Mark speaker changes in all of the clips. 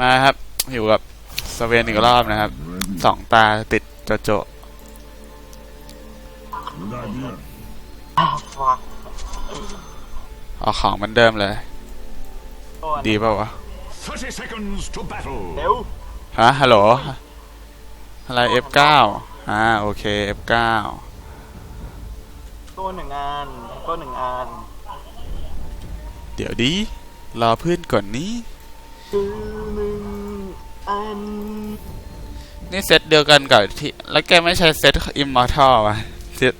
Speaker 1: มาครับ อยู่กับสเวนอีกรอบนะครับสองตาติดโจโจ
Speaker 2: Good idea.
Speaker 3: ฟัก
Speaker 1: เอาของเหมันเดิมเลย
Speaker 3: ตัว
Speaker 1: ดีเปล่าวะ
Speaker 2: 30 seconds to battle.
Speaker 3: เร็ว
Speaker 1: ฮะฮัลโหลอะไร F9 อ่าโอเค F9
Speaker 3: ตัวหนึ่งอันตัวหนึ่งอัน
Speaker 1: เดี๋ยวดีรอเพื่อนก่อนนี้
Speaker 3: คือหนึ่งอั น
Speaker 1: นี่เซตเดียวกันกับที่แล้วแกไม่ใช้เซตอิมมอร์ทัลวะเซต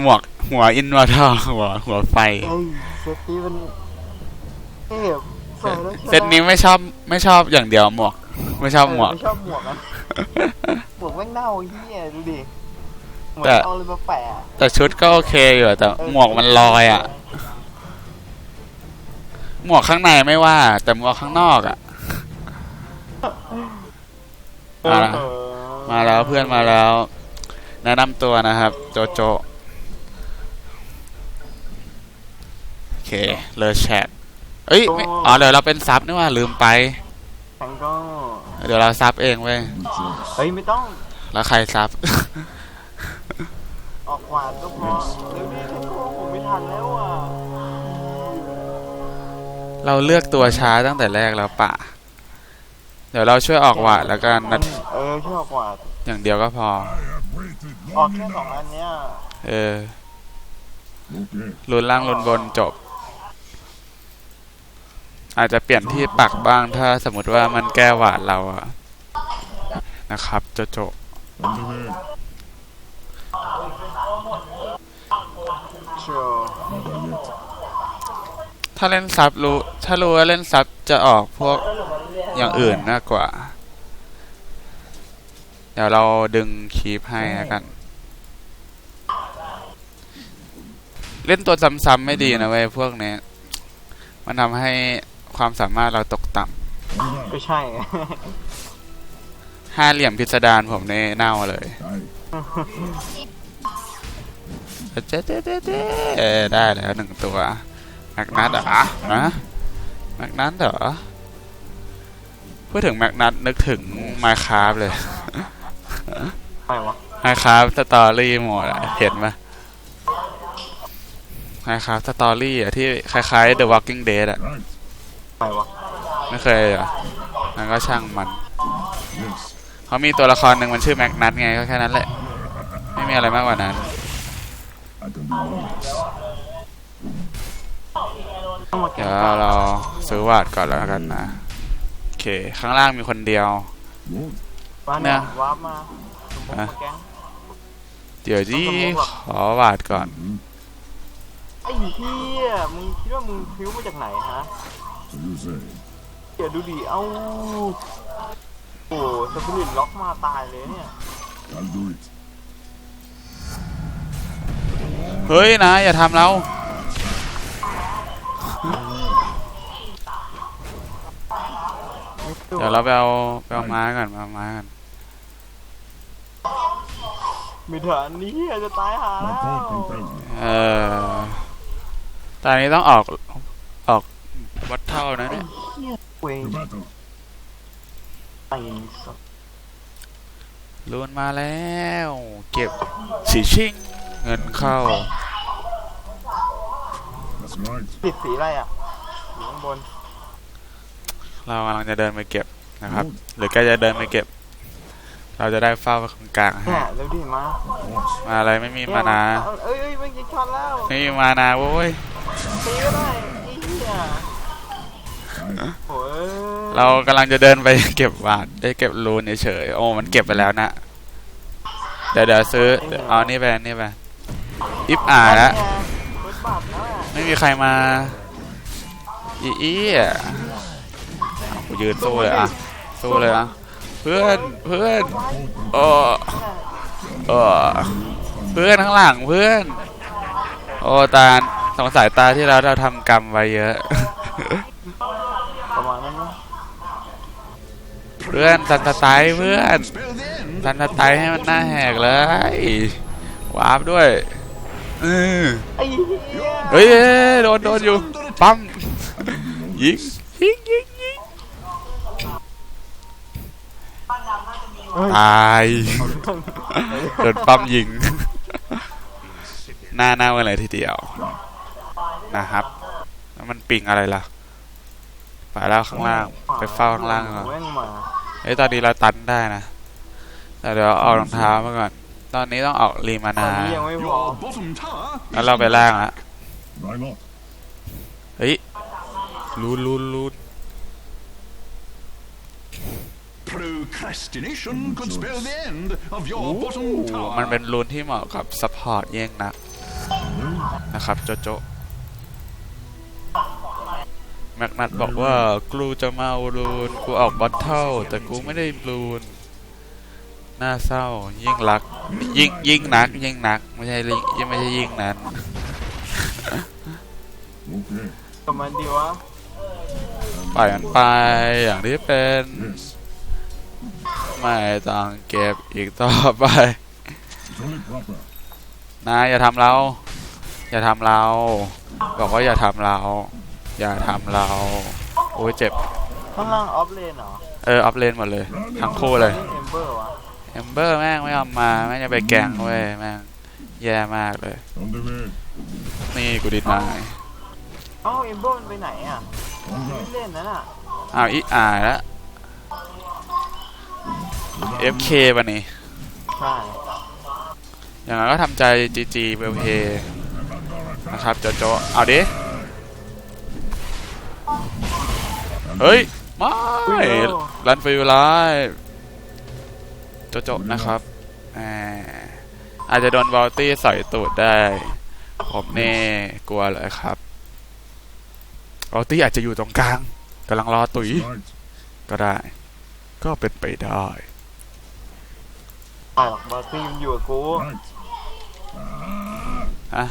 Speaker 1: หมวกหัวอินมอร์ทัลหัวหัวไฟ
Speaker 3: เอ้ยเซตนี้มันเทพใส่แล้ว
Speaker 1: เซตนี้ไม่ชอบไม่ชอบอย่างเดียวหมวก ไม่ชอบหมวก
Speaker 3: ไม่ชอบหมวกอะหมวกแม่งเน่าเหี้ยดูดิเหมือ
Speaker 1: แต่
Speaker 3: นเอาเลยมาแปะ
Speaker 1: แต่ชุดก็โอเคอยู่แต่หมวกมันลอยอะ หมวกข้างในไม่ว่า แต่หมวกข้างนอกอะ มาแล้ว
Speaker 3: เออ
Speaker 1: มาแล้วเพื่อนมาแล้ว แนะนำตัวนะครับ โจโจโอเคเลยแชทเอ้ยไม่อ๋อเดี๋ยวเราเป็นซับนี่ว่าลืมไป
Speaker 3: ฉันก็
Speaker 1: เดี๋ยวเราซับเองเว้ย
Speaker 2: Good choice.
Speaker 3: เฮ้ยไม่ต้อง
Speaker 1: แล้วใครซับ
Speaker 3: ออกขวานก็พอเร็วดิฉันก็ผมไม่ทันแล้วอะ
Speaker 1: เราเลือกตัวช้าตั้งแต่แรกแล้วปะ เดี๋ยวเราช่วยออกหวาดแล้วกันนะ
Speaker 3: เออช่วยออกขวาน
Speaker 1: อย่างเดียวก็พอ
Speaker 2: I have waited
Speaker 3: ออก
Speaker 2: long
Speaker 3: แค่สอง
Speaker 2: enough.
Speaker 3: อันเนี้ย
Speaker 1: เออ
Speaker 2: Okay.
Speaker 1: ลุนล่างลุนบนจบ อาจจะเปลี่ยนที่ปักบ้างถ้าสมมติว่ามันแก้หวาดเราอะนะครับโจโจ
Speaker 2: Underway.
Speaker 3: ชัวร์
Speaker 2: Never yet.
Speaker 1: ถ้าเล่นซับรู้ถ้ารู้ว่าเล่นซับจะออกพวก อย่างอื่นมากกว่า เดี๋ยวเราดึงคีปให้แล้วกัน เล่นตัวซ้ำๆไม่ดีนะเว้ยพวกนี้มันทำให้ความสามารถเราตกต่
Speaker 2: Move
Speaker 3: ก็
Speaker 2: out.
Speaker 3: ใช่ไงำ
Speaker 1: ห้าเหลี่ยมพิสดารผมในเน่าเลย
Speaker 2: Aye.
Speaker 1: เจ๊เจ๊เจ๊เจ๊เออได้แล้วหนึ่งตัวแมกนัทเหรอนะแมกนัทเหรอ พูดถึงแมกนัทนึกถึงมาคาร์เลย
Speaker 3: ไปวะ
Speaker 1: มาคาร์สตอรี่หมดอะเห็นไหมมาคาร์สตอรี่อะที่คล้ายๆ The Walking Dead อะ
Speaker 2: Right.
Speaker 3: ไปวะ
Speaker 1: ไม่เคยเหรอมันก็ช่างมัน
Speaker 2: Yes.
Speaker 1: เขามีตัวละครหนึ่งมันชื่อแมกนัทไงก็แค่นั้นแหละ ไม่มีอะไรมากกว่านั้น
Speaker 2: I can do wonders.
Speaker 3: ต้องมาแก้
Speaker 1: เดี๋ยวเราซื้อวาดก่อนแล้วกันนะโอ เค ข้างล่างมีคนเดียว
Speaker 2: Good.
Speaker 3: บ้าน
Speaker 1: เนี่
Speaker 3: เนี่ยยว้าร์ปมาผม
Speaker 1: อะ
Speaker 3: มาแก๊ง
Speaker 1: เดี๋ยวที่ขอวาดก่อน
Speaker 2: Mhm.
Speaker 3: ไอ้เหี้ยมึงคิดว่ามึงพิ้วมาจากไหนฮะ
Speaker 2: So you say.
Speaker 3: เดี๋ยวดูดิ เอ้า โอ้สปิริตล็อกมาตายเลยเนี่ย
Speaker 2: I'll do it.
Speaker 1: เฮ้ยนะ อย่าทำเรา เดี๋ยวเราไปเอาไปเอาไม้ก่อนไปเอาไม้ก่อน
Speaker 3: มีฐานนี้ยจะตายหา
Speaker 2: My
Speaker 3: แล้ว
Speaker 2: point compels me.
Speaker 1: เออตอนนี้ต้องออกออกวัดเท่านะเนี่ย
Speaker 3: เวง
Speaker 2: To battle.
Speaker 3: ไอ้สัส
Speaker 1: ลูนมาแล้ว เก็บสีชิงเงินเข้า
Speaker 2: That's right.
Speaker 3: ติดสีอะไรอะอยู่ข้างบน
Speaker 1: เรากำลังจะเดินไปเก็บนะครับ
Speaker 2: Good.
Speaker 1: หรือแกจะเดินไปเก็บ เราจะได้เฝ้าตรงกลางให้
Speaker 3: เนี่ยเร็วดิมา
Speaker 2: Of course.
Speaker 1: มาอะไรไม่มีมานา
Speaker 3: เอ้ยเอ้ยมันยิงช็อตแล้ว
Speaker 1: ไม่มีมานาโว้ย
Speaker 3: ตีก็ได้ไอ้เหี้ย
Speaker 2: Aye.
Speaker 3: โอ้ย
Speaker 1: เรากำลังจะเดินไป เก็บหวาดได้เก็บรูนเฉยๆโอ้มันเก็บไปแล้วนะ เดี๋ยวเดี๋ยวซื้อเดี๋ยวเอานี่ไปนี่ไปอิฟอ่าแล้ว
Speaker 3: เปิดบัตรแล้วอะ
Speaker 1: ไม่มีใครมา อีอีอะ กูยืนสู้เลยอะสู้เลยอะเพื่อนเพื่อนโอ้โอ้เพื่อนข้างหลังเพื่อนโอ้ตาสงสัยตาที่เราเราทำกรรมไว้เยอะ
Speaker 3: ประมาณนั้นนะ
Speaker 1: เพื่อนสันตะไตเพื่อนสันตะไตให้มันหน้าแหกเลยวาร์ปด้วยเออ
Speaker 3: ไอ้เหี้ย
Speaker 1: เฮ้ยเอ้ยโดนโดนอยู่ปั๊มยิงยิงยิงยิง ตายโดนปั๊มยิง หน้าหน้ากันเลยทีเดียวนะครับ แล้วมันปิงอะไรล่ะไปแล้วข้างล่างไปเฝ้าข้างล่างก่อน
Speaker 3: แม่งมา
Speaker 1: เฮ้ยตอนนี้เราตันได้นะแต่เดี๋ยวเอารองเท้ามาก่อน ตอนนี้ต้องออกรีมา
Speaker 3: ตอน
Speaker 1: นา
Speaker 3: นี้ยังไม่พอ
Speaker 4: Your bottom tower
Speaker 1: แล้วเราไปล่างละ
Speaker 2: Why not?
Speaker 1: เฮ้ยลูนลูนลูน
Speaker 4: procrastination could spell the end of your
Speaker 1: โอ้
Speaker 4: bottom tower.
Speaker 1: มันเป็นลูนที่เหมาะกับซัพพอร์ตเย่งนักนะครับโจโจแม็กนัทบอกว่ากูจะมาเอาลูนกูออกบอทเทิลแต่กูไม่ได้ลูนน่าเศร้ายิ่งรักยิ่งยิ่งนักยิ่งนักไม่ใช่ลิยิ่งไม่ใช่ยิ่งนั้น
Speaker 2: Okay.
Speaker 3: กับมันดีวะ
Speaker 1: ปล่อยมันไปอย่างที่เป็น
Speaker 2: Yes.
Speaker 1: ไม่ต้องเก็บอีกต่อไป
Speaker 2: It's only proper.
Speaker 1: นายอย่าทำเรา อย่าทำเรา บอกว่าอย่าทำเรา อย่าทำเรา โอ้ยเจ็บ
Speaker 3: ข้างล่างออฟเลนเหรอ
Speaker 1: เออ อัพเลนหมดเลย ทั้งคู่เลย
Speaker 3: นี่เอมเบอร์วะ
Speaker 1: เอมเบอร์แม่งไม่ยอมมา แม่งจะไปแกล้งเว้ยแม่งแย่มากเลย
Speaker 2: On the way.
Speaker 1: นี่กูดิดนาย
Speaker 3: เอ้าเอมเบอร์มันไปไหนอะ
Speaker 2: On
Speaker 3: ไม่
Speaker 2: that.
Speaker 3: เล่นนั่นอะ
Speaker 1: อ้าวอีอายแล้ว FK ป่ะนี่
Speaker 3: ใช่
Speaker 1: อย่างนั้นก็ทำใจ GG เวลเพนะครับโจโจเอาดิ เฮ้ย ไม่รันฟิวไลฟ์โจโจนะครับแหมอาจจะโดนวอลตี้ใส่ตูดได้ ผมเน่กลัวเลยครับวอลตี้อาจจะอยู่ตรงกลางกำลังรอตุ๋ย
Speaker 2: Right.
Speaker 1: ก็ได้ ก็เป็นไปได้
Speaker 3: อ้าวบาร์ตี้มันอยู่กับกู
Speaker 2: Right.
Speaker 1: ฮะ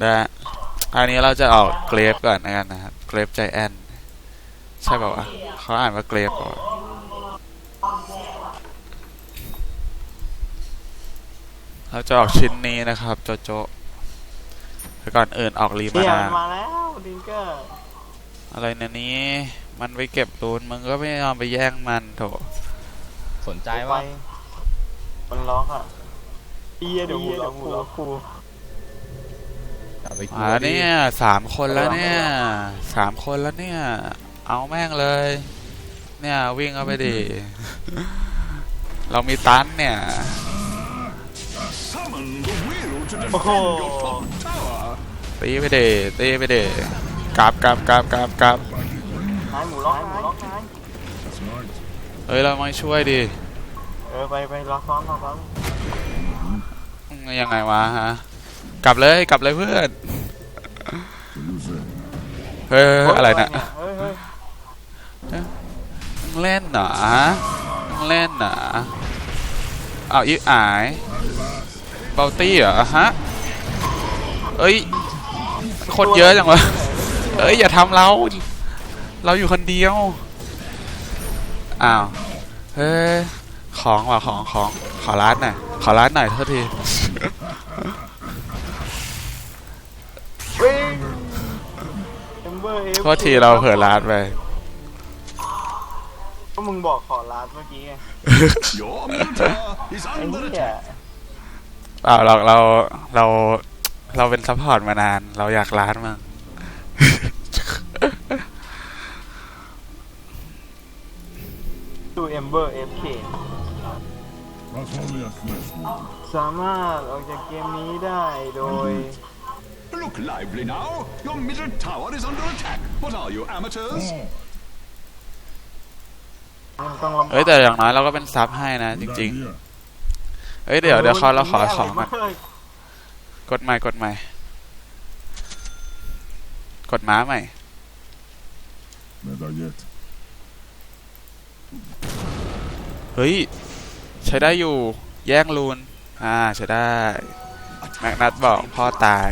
Speaker 1: ได้อันนี้เราจะออกเกรฟก่อนนะกันนะครับ เกรฟใจแอนใช่เปล่าวะเขาอ่านว่าเกรฟก่อนเราจะออกชิ้นนี้นะครับ โจโจแต่ก่อนอื่นออกรีมา
Speaker 3: เฮีย
Speaker 1: นา
Speaker 3: มันมาแล้วดิงเกอร์
Speaker 1: อะไรในนี้ มันไปเก็บรูนมึงก็ไม่ยอมไปแย่งมันโถ
Speaker 5: สนใจ
Speaker 3: ไป
Speaker 5: ว่า
Speaker 3: มันล็อกอะเฮียเดี๋ยวกูล็อกกูล็อกกู
Speaker 5: อย่าไปกลั
Speaker 1: มาวแล้วเนี่ยสามคนแล้วเนี่ยสามคนแล้วเนี่ย เอาแม่งเลย เนี่ยวิ่งเข้าไปดิ เรามีตันเนี่ย
Speaker 4: Summon the will to defend
Speaker 3: โอ้โห
Speaker 4: your top tower.
Speaker 1: ตีไปเดตีไปเดกลับกลับกลับกลับกลับ
Speaker 3: นายหมูล็อกนายหมูล็อกนาย
Speaker 2: That's right.
Speaker 1: เฮ้ยเรามาช่วยดิ
Speaker 3: เออไปไปล็อซ้อนล็อซ้อน
Speaker 1: อืมยังไงวะฮะกลับเลยกลับเลยเพื่อนเฮ้ยอะไรนะ
Speaker 3: เฮ้ยเฮ้ย
Speaker 1: เล่นหรอมึงเล่นหรอเอาอีอายเบลตี้เหรอฮะเอ้ยคนเยอะจังวะเอ้ยอย่าทำเรา เราอยู่คนเดียว อ้าว เฮ้ย ของว่ะของของขอร้านหน่อยขอร้านหน่อยโทษที
Speaker 3: วิ่งเอมเบอร์เอฟ
Speaker 1: โทษทีเราเผลอร้านไป
Speaker 3: ก็มึงบอกขอลาดเมื่อกี้ไง
Speaker 4: Your middle tower is
Speaker 3: ไอ้
Speaker 4: under
Speaker 3: เหี้ย
Speaker 4: attack.
Speaker 1: เปล่าเราเราเราเราเป็นซัพพอร์ตมานาน เราอยากร้านมั่ง
Speaker 3: ดูเอมเบอร์เอฟเค สามารถออกจากเกมนี้ได้โดย
Speaker 4: Look lively now. Your middle tower is under attack. What are you, amateurs?
Speaker 2: Oh,
Speaker 3: มันต้องลำบาก
Speaker 1: เฮ้ยแต่อย่างน้อยเราก็เป็นซับให้นะจ
Speaker 2: good
Speaker 1: ริง
Speaker 2: idea.
Speaker 1: ๆเฮ้ยเดี๋ยวเดี๋ยวเขาเราขอของ
Speaker 3: มั
Speaker 1: มันกดใหม่กดใหม่กดม้าใหม่
Speaker 2: Never yet.
Speaker 1: เฮ้ย ใช้ได้อยู่ แย่งรูน อ่า ใช้ได้ แม็กนัทบอกพ่อตาย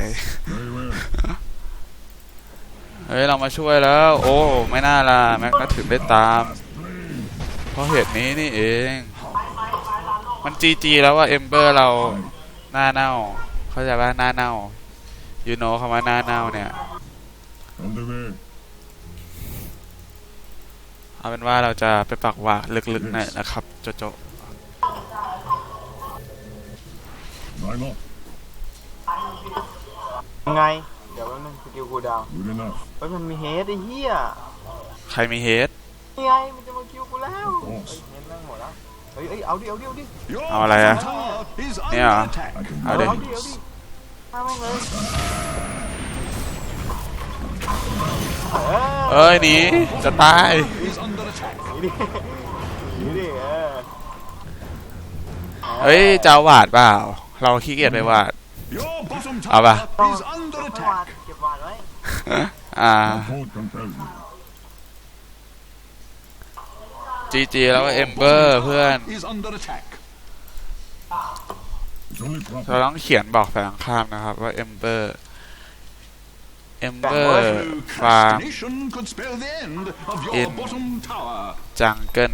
Speaker 1: เฮ้ย เรามาช่วยแล้ว โอ้ ไม่น่าล่ะ แม็กนัทถึงได้ตาม เพราะเหตุนี้นี่เอง มันจีจีแล้วว่าเอมเบอร์เราหน้าเน่า เข้าใจว่าหน้าเน่ายูโนคำว่าหน้าเน่าเนี่ยเอาเป็นว่าเราจะไปปักหวากลึกๆหน่อยนะครับ โจโจ
Speaker 2: Line up.
Speaker 3: ยังไง เดี๋ยวแป๊บนึงสกิลกูดาว
Speaker 2: Good enough.
Speaker 3: เฮ้ยมันมีเฮดไอ้เหี้ย
Speaker 1: ใครมีเฮด
Speaker 3: นี่ไงมันจะมาคิวกูแล้วเฮ้ยเฮดแม่งหมดแล้ว เฮ้ยเอ้ยเอาดิเอาดิเอาดิ
Speaker 4: Your
Speaker 1: Oh, like that.
Speaker 4: bottom tower is under
Speaker 1: Yeah.
Speaker 4: attack.
Speaker 2: I can
Speaker 1: How
Speaker 3: เอา
Speaker 1: did-
Speaker 3: ดิเอาดิเอาแม่งเลยเออ
Speaker 1: เอ้ยหนีจะตาย
Speaker 4: Is under attack.
Speaker 3: หนีดิหนีดิเออ
Speaker 1: เฮ้ยจะเอาหวาดเปล่า เราขี้เกียจไปหวาด
Speaker 4: Your bottom
Speaker 1: Ah, bah.
Speaker 4: tower is under
Speaker 3: ไม่วาด
Speaker 4: attack.
Speaker 3: เก็บวาดไว้
Speaker 1: อ่า
Speaker 2: My code compels me.
Speaker 1: จีจีแล้วก็เอมเบอร์เพื่อน
Speaker 4: Is under attack.
Speaker 2: It's only
Speaker 1: เรา
Speaker 2: proper.
Speaker 1: ต้องเขียนบอกฝั่งข้ามนะครับว่าเอมเบอร์เอมเบอ
Speaker 4: True
Speaker 1: ร์ ฟาร์ม
Speaker 4: Procrastination could spell the end of your
Speaker 1: In-
Speaker 4: bottom tower.
Speaker 1: จังเกิล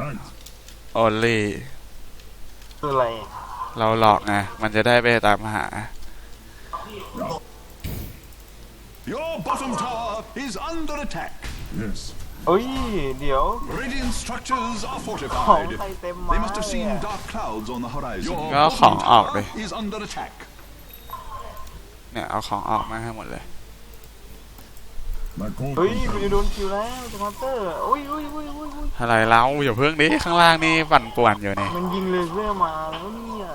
Speaker 2: Right.
Speaker 1: โอลี่
Speaker 3: คืออะไร
Speaker 1: เราหลอกไง มันจะได้ไปตามหา
Speaker 4: Your bottom tower is under attack.
Speaker 2: Yes.
Speaker 3: เอ้ย เดี๋ยว
Speaker 4: Radiant structures are
Speaker 3: ของ
Speaker 4: fortified.
Speaker 3: ใครเต็มมา
Speaker 4: They must have
Speaker 3: เล
Speaker 4: seen
Speaker 3: ยอะ
Speaker 4: dark clouds on the horizon. Your
Speaker 1: Có
Speaker 4: bottom
Speaker 1: khoảng ọc
Speaker 4: tower
Speaker 1: đi.
Speaker 4: is under attack.
Speaker 1: เนี่ยเอาของออกมาให้หมดเลย
Speaker 2: My code
Speaker 3: เฮ้ย
Speaker 2: compels
Speaker 3: กูจะโดนคิวแล้วสมาร์เตอร์โอ้ยโอ้ยโอ้ยโอ้ยโอ้ย
Speaker 1: อะไรเราอย่าเพิ่งดิข้างล่างนี่ปั่นป่วนอยู่นี่
Speaker 3: มันยิงเลเซอร์มาแล้วเนี่ย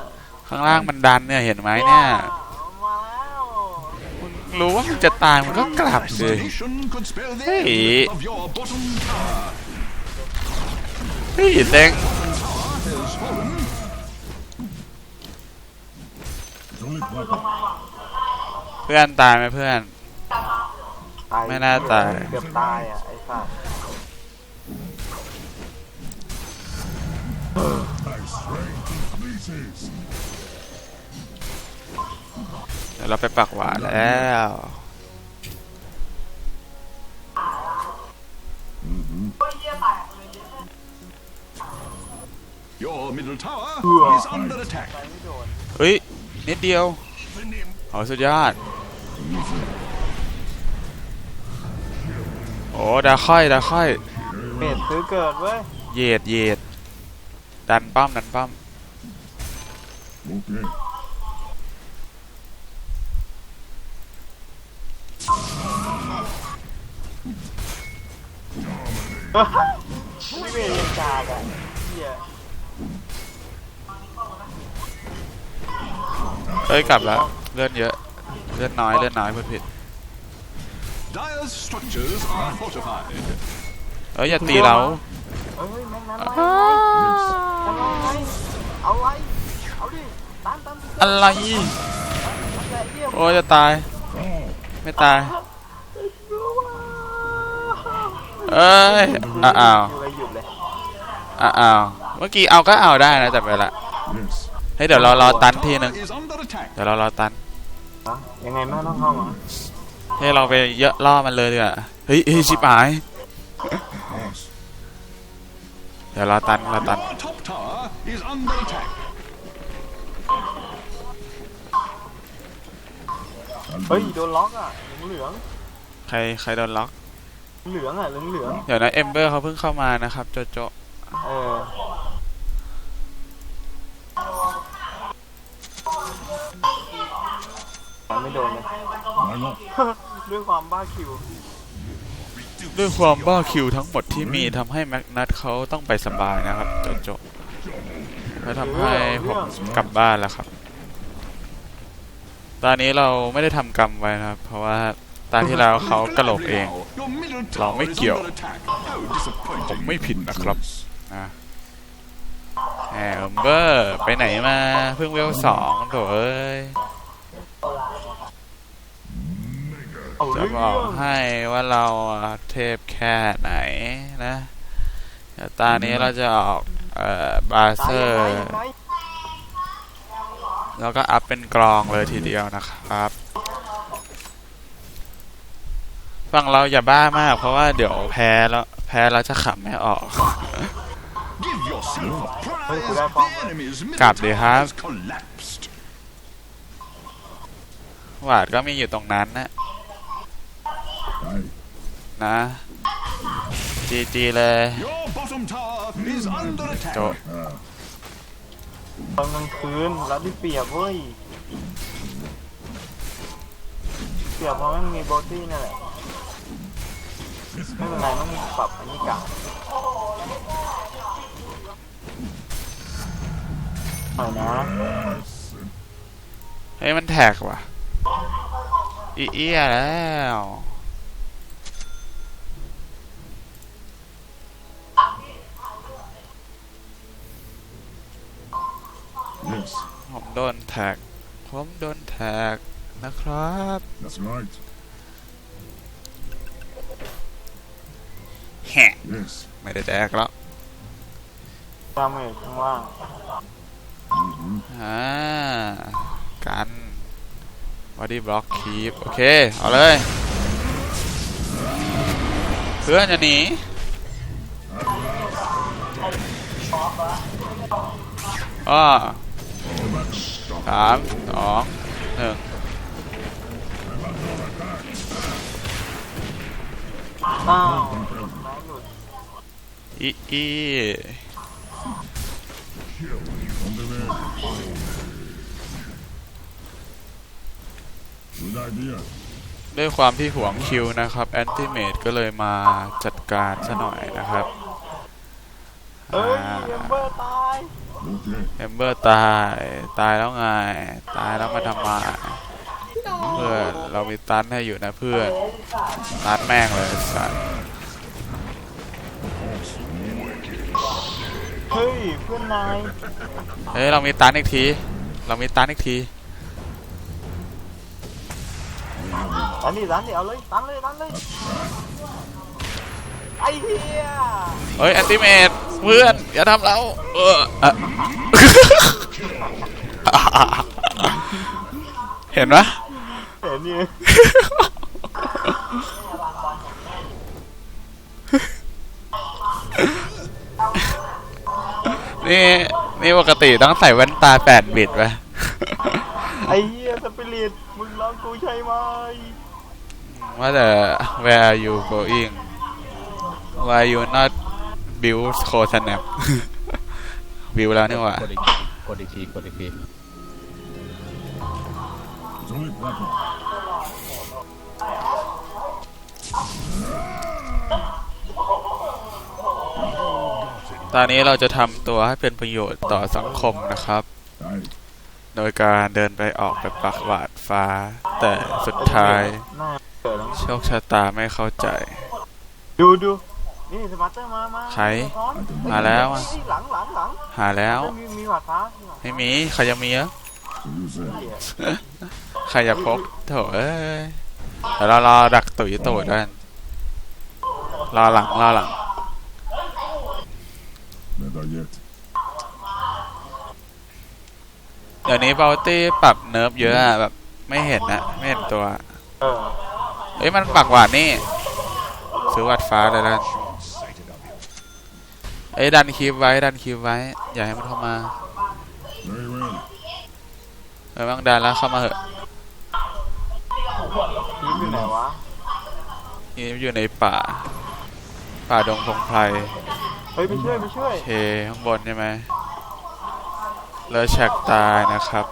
Speaker 1: ข้างล่างมันดันเนี่ยเห็นไหมเนี่ย
Speaker 3: มาแล้ว
Speaker 1: รู้ว่ามันจะตายมันก็กลับสิ
Speaker 4: Procrastination could spell the
Speaker 1: Hey.
Speaker 4: end of your bottom tower.
Speaker 1: เฮ้ยเต็ง
Speaker 4: Has fallen.
Speaker 2: It's only proper.
Speaker 1: เพื่อนตายไหมเพื่อน
Speaker 3: ตาย
Speaker 1: ไม่น่าตาย
Speaker 3: เกือบตายอะไอ้สัส
Speaker 2: I strength in pieces.
Speaker 1: เดี๋ยวเราไปปักหวาแล้ว
Speaker 4: Your middle tower is under attack.
Speaker 3: ตายไม่โดน
Speaker 1: เฮ้ย นิดเดียวโอ้สุดยอดโอ้ดาค่อยดาค่อย
Speaker 3: เมดซื้อเกิดเว้ย
Speaker 1: เหยียดเหยียดดันป้อมดันป้อม
Speaker 2: Okay.
Speaker 3: ไม่เมดยังกากอะเหี้ย
Speaker 1: เฮ้ยกลับแล้วเลื่อนเยอะเลื่อนน้อยเลื่อนน้อยพูดผิด
Speaker 4: Dire's structures are fortified.
Speaker 1: เอ้ยอย่าตีเรา
Speaker 3: เอ้ยแม่งนั้นไง
Speaker 1: อ้า
Speaker 3: ทำไงเอาไว้เอาดิตามตาม
Speaker 1: อะไร
Speaker 3: แหละเยี่ยม
Speaker 1: โอ้ยจะตาย
Speaker 2: Oh,
Speaker 1: ไม่ตาย เอ้ยอ้าวอ้าว
Speaker 3: อยู่เลยหยุดเลย
Speaker 1: อ้าวเมื่อกี้เอาก็เอาได้นะแต่ไปละ
Speaker 2: yes.
Speaker 1: เฮ้ยเดี๋ยวเรารอตันทีนึง
Speaker 4: Is under attack.
Speaker 1: เดี๋ยวเรารอตัน
Speaker 3: ฮะยังไงแม่ต้องห้องเหรอ
Speaker 1: ให้เราไปเยอะล่อมันเลยดีกว่าเฮ้ยเฮ้ยชิบหาย
Speaker 2: Boss.
Speaker 1: เดี๋ยวรอตันรอตัน
Speaker 4: Your top tower is under attack.
Speaker 3: เฮ้ยโดนล็อกอะเหลือง
Speaker 1: ใครใครโดนล็อก
Speaker 3: เหลืองอะเหลืองเหลือง
Speaker 1: เดี๋ยวนะเอมเบอร์เขาเพิ่งเข้ามานะครับโจโจ
Speaker 3: เออไม่โดนเลย
Speaker 2: Line up.
Speaker 3: ด้วยความบ้าคิว
Speaker 1: ด้วยความบ้าคิวทั้งหมดที่มีทำให้แม็กนัทเขาต้องไปสบายนะครับโจโจแล้วทำให้ผมกลับบ้านแล้วครับ ตอนนี้เราไม่ได้ทำกรรมไว้นะครับ เพราะว่าตอนที่แล้วเขากระโหลกเอง
Speaker 4: Your middle
Speaker 1: Lão
Speaker 4: tower
Speaker 1: mới
Speaker 4: is
Speaker 1: kiểu.
Speaker 4: under attack. How
Speaker 1: ผม
Speaker 4: disappointing.
Speaker 1: ไม่ผิดนะครับนะแหมเอมเบอร์ไปไหนมา เพิ่งเวลสองโถเอ้ย
Speaker 3: เอา
Speaker 1: จะ
Speaker 3: เรื่อง
Speaker 1: บอกให้ว่าเราอะเทพแค่ไหนนะเดี๋ยวตอนนี้เราจะออกเอ่อบาเซ
Speaker 3: ตาย
Speaker 1: อ
Speaker 3: ยัง
Speaker 1: ร์
Speaker 3: ยังไง
Speaker 1: แล้วก็อัพเป็นกรองเลยทีเดียวนะครับฝั่งเราอย่าบ้ามาก เพราะว่าเดี๋ยวแพ้แล้วแพ้เราจะขับไม่ออก
Speaker 4: Give yourself a prize. The enemy's middle
Speaker 1: Cặp đi
Speaker 4: tower
Speaker 1: ha.
Speaker 4: has collapsed.
Speaker 1: หวาดก็มีอยู่ตรงนั้นนะ นะจีจีเลย
Speaker 4: Your bottom tower is under attack.
Speaker 1: โจ
Speaker 3: ตอนกลางคืนแล้วได้เปรียบเว้ยเปรียบเพราะมันมีโบตี้นั่นแหละไม่เป็นไรต้องปรับอันนี้กลับหน่อยนะ
Speaker 1: เฮ้ยมันแท็กว่ะอีเอียแล้ว ผมโดนแท็ก ผมโดนแท็กนะครับ
Speaker 2: that's right.
Speaker 1: แฮะ
Speaker 2: Yes.
Speaker 1: ไม่ได้แดกแล้ว
Speaker 3: ดาเมจข้างล่าง
Speaker 2: Mm-hmm.
Speaker 1: อ่ากันบอดี้บล็อกคีปโอเค เอาเลย เพื่อนจะหนีอ้อ สามสองหนึ่ง
Speaker 3: อี
Speaker 1: อีด้วยความที่ห่วงคิวนะครับ แอนติเมดก็เลยมาจัดการซะหน่อยนะครับ
Speaker 3: เอ้ยเอมเบอร์ตาย
Speaker 1: เอมเบอร์ตาย ตายแล้วไง ตายแล้วมาทำไมเพื่อนเรามีตันให้อยู่นะเพื่อนตันแม่งเลยสัตว์
Speaker 3: เฮ้ยเพื่อนนาย
Speaker 1: เฮ้ยเรามีตันอีกที เรามีตันอีกที
Speaker 3: ตันดิตันดิเอาเลยตันเลยตันเลย ไอ้เหี้ย
Speaker 1: เฮ้ยแอนติเมดเพื่อนอย่าทำเราเอออะเห็นปะ
Speaker 3: เห็นนี่
Speaker 1: นี่นี่ปกติต้องใส่แว่นตา8บิตปะ
Speaker 3: ไอ้เหี้ยสปิริตมึงร้องกูใช่ไหม
Speaker 1: ว่าแต่ where are you going why you not build code snap บิวแล้วนี่หว่าก
Speaker 5: ดอีกทีกดอีกทีกดอีกที
Speaker 2: It's only proper.
Speaker 1: ตอนนี้เราจะทำตัวให้เป็นประโยชน์ต่อสังคมนะครับ
Speaker 2: Aye.
Speaker 1: โดยการเดินไปออกไปปักหวาดฟ้า แต่สุดท้าย
Speaker 3: หน้าเกิดแล้ว
Speaker 1: โชคชะตาไม่เข้าใจ
Speaker 3: ดูดู นี่สมาร์เตอร์มามา
Speaker 1: ใคร
Speaker 3: สะท้อน
Speaker 1: มาแล้วอะ
Speaker 3: เฮ้ยหลังหลังหลัง
Speaker 1: หาแล้ว
Speaker 3: มีมีหวัดฟ้ามีหวัดฟ้า
Speaker 1: ไม่มี ใครจะมีอะ
Speaker 2: So you say.
Speaker 1: ใครจะพกโถเอ้ยเดี๋ยวเรารอดักตุ๋ยตูดกันรอหลังรอหลัง
Speaker 2: Never yet.
Speaker 1: เดี๋ยวนี้เบลตี้ปรับเนิร์ฟเยอะอะแบบไม่เห็นนะไม่เห็นตัว
Speaker 3: เออ
Speaker 1: เฮ้ยมันปักหวาดนี่ ซื้อหวัดฟ้าเลยแล้วกัน เอ้ยดันคีบไว้ดันคีบไว้ อย่าให้มันเข้ามา
Speaker 2: Very well.
Speaker 1: เออบ้างดันแล้วเข้ามาเหอะ
Speaker 3: นี่อยู่ไหนวะ
Speaker 1: นี่อยู่ในป่า ป่าดงพงไพร
Speaker 3: เฮ้ยไปช่วยไปช่วย
Speaker 1: เคข้างบนใช่ไหมเลอแชกตายนะครับ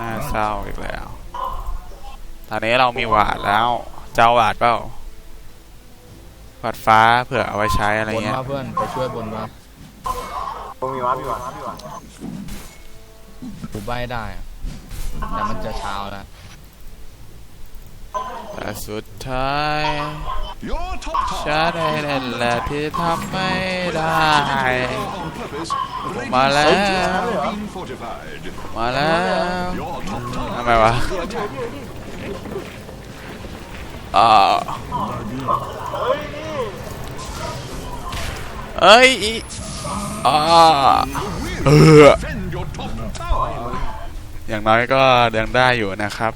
Speaker 1: น่าเศร้าอีกแล้ว ตอนนี้เรามีหวาดแล้ว เจ้าหวาดเปล่า หวาดฟ้าเผื่อเอาไว้ใช้อะไร
Speaker 5: บน
Speaker 1: เงี้ย
Speaker 5: มาเพื่อนไปช่วยบนมา
Speaker 3: ผมมีวะมีวะมีวะ
Speaker 5: กูใบได้อะแต่มันจะเช้าแล้ว
Speaker 1: แต่สุดท้าย
Speaker 4: Your top
Speaker 1: ฉั
Speaker 4: tower
Speaker 1: นเองนั่นแหละที่ทำไม่ได้
Speaker 4: on purpose. The
Speaker 1: Mà
Speaker 4: radiant
Speaker 1: lẽ-
Speaker 4: structures have been fortified.
Speaker 1: มาแล้ว
Speaker 4: Your top tower
Speaker 1: ทำไมวะ
Speaker 4: is under attack.
Speaker 1: อ่า
Speaker 3: เอ้
Speaker 1: ยอีอ่าเอออย่างน้อยก็ยังได้อยู่นะครับ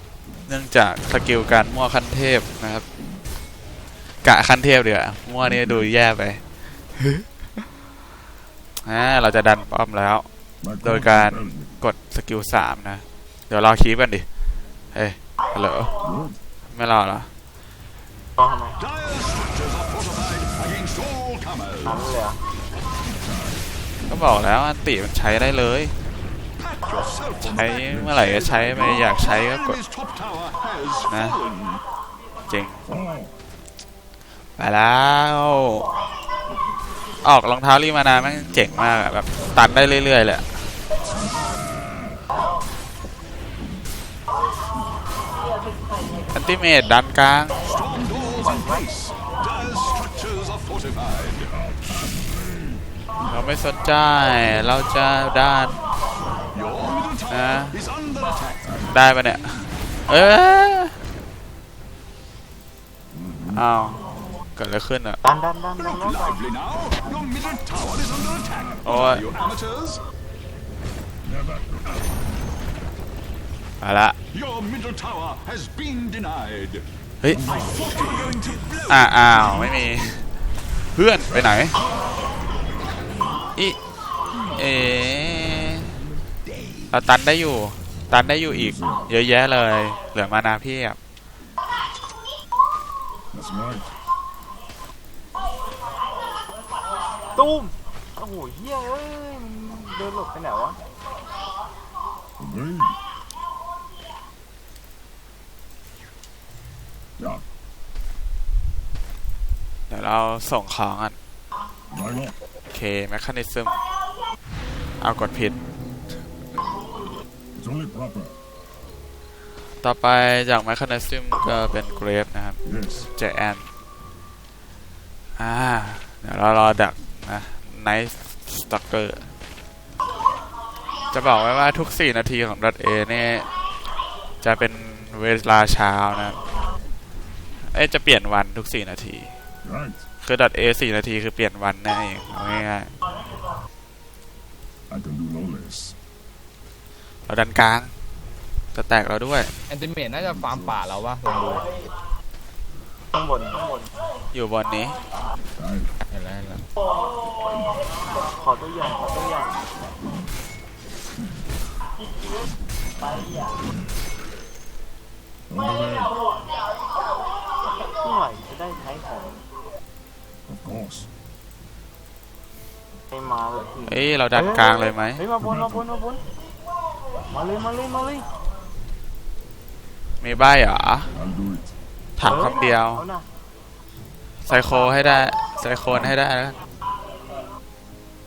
Speaker 1: เนื่องจากสกิลการมั่วขั้นเทพนะครับ กะขั้นเทพเดี๋ยวมั่วนี่ดูแย่ไปอ่าเราจะดันป้อมแล้ว
Speaker 2: My
Speaker 1: Đôi
Speaker 2: conscience
Speaker 1: can.
Speaker 2: tells me.
Speaker 1: กดสกิลสามนะ เดี๋ยวรอคีบกันดิ เฮ้ยฮัลโหลไม่รอเหรอ
Speaker 3: นั้นเลย
Speaker 1: ก็บอกแล้วอันติมันใช้ได้เลย ใช้เมื่อไหร่ก็ใช้ไม่อยากใช้ก็กด
Speaker 4: enemy's top tower has
Speaker 1: Nah.
Speaker 4: fallen.
Speaker 1: จริงไปแล้ว ออกรองเท้ารีมานาแม่งเจ๋งมากแบบตันได้เรื่อยๆเลยอะอันติเมตดันกลาง เราไม่สนใจ เราจะด้าน
Speaker 4: นะ
Speaker 1: ได้ปะเนี่ย เอออ้าวเกิดอะไรขึ้นอะ
Speaker 3: โอ้ย
Speaker 4: อะ
Speaker 3: ละ
Speaker 1: เฮ้ยอ้าวไม่มี เพื่อนไปไหน อีเอเราตันได้อยู่ ตันได้อยู่อีก เยอะแยะเลย เหลือมานาเพียบ
Speaker 2: That's right.
Speaker 3: ตุ้มโอ้โหเฮียเอ้ยมันเดินหลบไปไหนวะ
Speaker 2: Agreed. Yeah.
Speaker 1: เดี๋ยวเราส่งของกัน เคแมคคานิซึมเอากดผิด ต่อไปจากแมคคานิซึมก็เป็นเกรฟนะครับเจแอนอ่าเดี๋ยวเรารอดักนะไนท์สตักเกอร์จะบอกไว้ว่าทุก 4 นาทีของ .a เอเนี่ย จะเป็นเวลาเช้านะ เอ้ยจะเปลี่ยนวันทุก 4 นาที
Speaker 2: Right.
Speaker 1: คือ .a 4นาทีคือเปลี่ยนวันนั่นเองเอาง่าย
Speaker 2: I can do no less.
Speaker 1: ๆเราดันกลางจะแตกเราด้วย
Speaker 5: แอนติเมตน่าจะฟาร์มป่าเราวะลองดู
Speaker 3: ข้างบนข้างบน
Speaker 1: อยู่บนนี้
Speaker 2: Right.
Speaker 5: เห็นแล้วเห็นแล้ว
Speaker 3: ขอตัวอย่างขอตัวอย่าง
Speaker 2: On the way.
Speaker 3: เมื่อไหร่จะได้ใช้ของ
Speaker 2: Of course.
Speaker 3: ให้มาเลยที
Speaker 1: เอ้ยเราดันกลางเลยไหม
Speaker 3: เฮ้ยมาบนมาบนมาบนมาเลยมาเลยมาเลย
Speaker 1: มีใบเหรอ
Speaker 2: I'll do it.
Speaker 1: ถามคำเดียว
Speaker 3: อานะ
Speaker 1: ไซโคให้ได้ไซโคนให้ได้แล้วกัน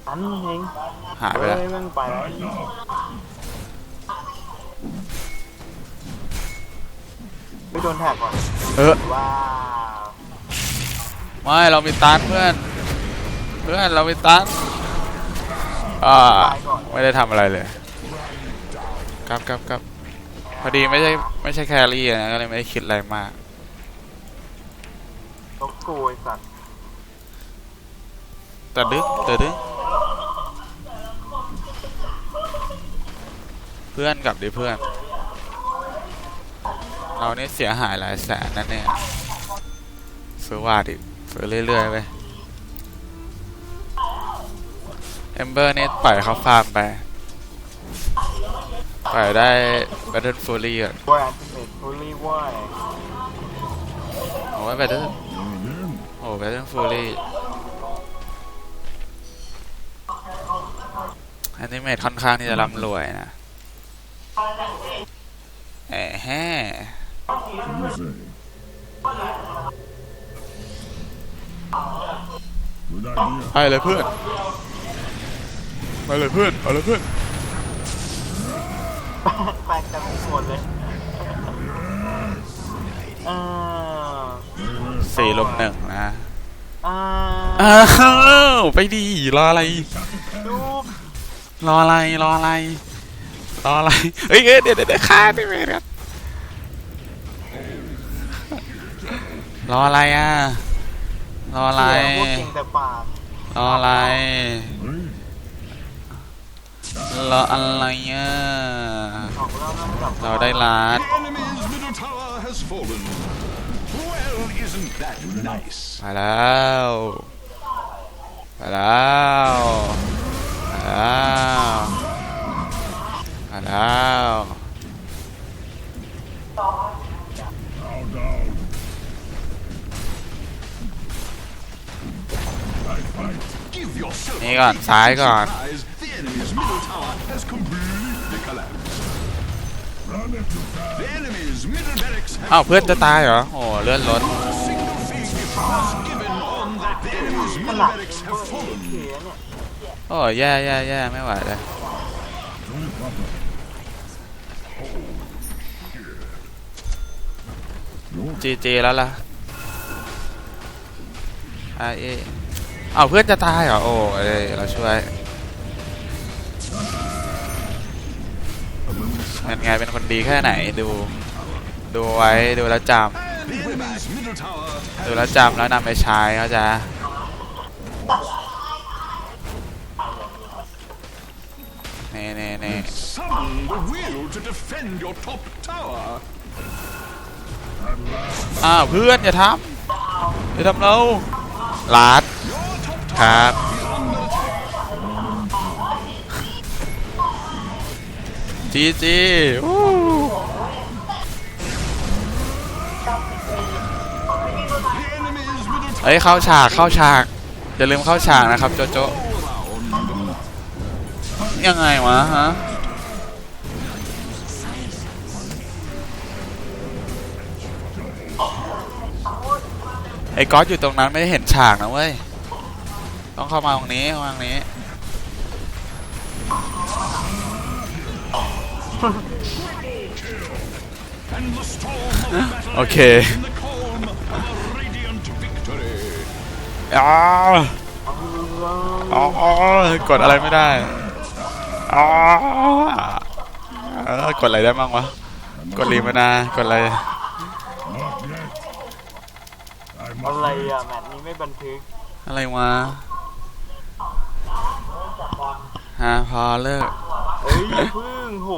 Speaker 3: อันเอง
Speaker 1: หายไป
Speaker 3: เฮ้
Speaker 1: แล้ว
Speaker 3: ยแม่งไปแล้ว
Speaker 2: Right now.
Speaker 3: ไม่โดนแท็กก่อน
Speaker 1: เออ
Speaker 3: ว้าว
Speaker 1: ไม่เรามีตันเพื่อน เพื่อนเรามีตันอ่าไม่ได้ทำอะไรเลยครับครับครับพอดีไม่ใช่ไม่ใช่แครี่นะก็เลยไม่ได้คิดอะไรมาก
Speaker 3: ตกกูไอสัตว์
Speaker 1: แต่ดึกแต่ดึกเพื่อนกลับดิเพื่อน เรานี่เสียหายหลายแสนนั่นเนี่ยซื้อวาด อีกเรื่อยๆไปเอมเบอร์นี่ปล่อยเขาฟาร์มไป ปล่อยได้ Battle Fury อะ
Speaker 3: ว่าอันติเมทฟูลี่ว่า
Speaker 1: โอ้ย Battle โอ้ Battle Fury อันนี้เมทค่อนข้างที่จะร่ำรวยนะแหมแฮ่
Speaker 2: What do you say? Good idea.
Speaker 1: ไปเลยเพื่อนไปเลยเพื่อนเอาเลยเพื่อน
Speaker 3: แปลกจังหมดเลยเอ่อ
Speaker 1: สี่ลมหนึ่งนะ
Speaker 3: อ่า
Speaker 1: อ้าวไปดีรออะไร
Speaker 3: ดู
Speaker 1: รออะไรรออะไรรออะไรเฮ้ยเอ้ยเดี๋ยวเดี๋ยวเดี๋ยวฆ่าพี่เมย์ครับรออะไรอะ รออะไร
Speaker 3: เสียพวกเก่งแต่ปาก
Speaker 1: รออะไร
Speaker 2: Hey.
Speaker 1: รออะไรอะ
Speaker 3: ของเราต้องกลับ
Speaker 1: เราได้ล้าน
Speaker 4: The enemy's middle tower has fallen. Well, isn't that nice?
Speaker 1: ไปแล้วไปแล้วไปแล้วไปแล้ว นี่ก่อน ซ้ายก่อน อ้าวเพื่อนจะตายเหรอ โอ้เลื่อนรถ
Speaker 4: มั
Speaker 3: นหลับ
Speaker 1: โอ้แย่แย่แย่ไม่ไหวเลยจีจีแล้วล่ะไอ้ อ้าวเพื่อนจะตายเหรอ โอ้เอ้ยเราช่วยเป็นไงเป็นคนดีแค่ไหนดู ดูไว้ดูแล้วจำดูแล้วจำแล้วนำไปใช้เขาจะเน่เน่เน่อ้าวเพื่อนอย่าทำอย่าทำเราหลาด
Speaker 4: Your top
Speaker 1: ครับ จีจีอู้
Speaker 4: The enemy's middle tower
Speaker 1: เอ้ยเข้าฉากเข้าฉากอย่าลืมเข้าฉากนะครับโจโจยังไงวะฮะไอ้ก๊อตอยู่ตรงนั้นไม่เห็นฉากนะเว้ย ต้องเข้ามาตรงนี้เข้ามาตรงนี้
Speaker 4: And the storm of battle
Speaker 1: โอเค
Speaker 4: in the calm of a radiant victory.
Speaker 1: อ๋ออ๋อกดอะไรไม่ได้อ๋อเออกดอะไรได้บ้างวะ กดรีมานากดอะไร
Speaker 2: Not yet. I
Speaker 3: อะ
Speaker 2: must
Speaker 3: ไรอะแมตช์นี้ไม่บันทึก
Speaker 1: อะไรวะ ฮะพอเลิก
Speaker 3: เฮ้ยพึ่งโห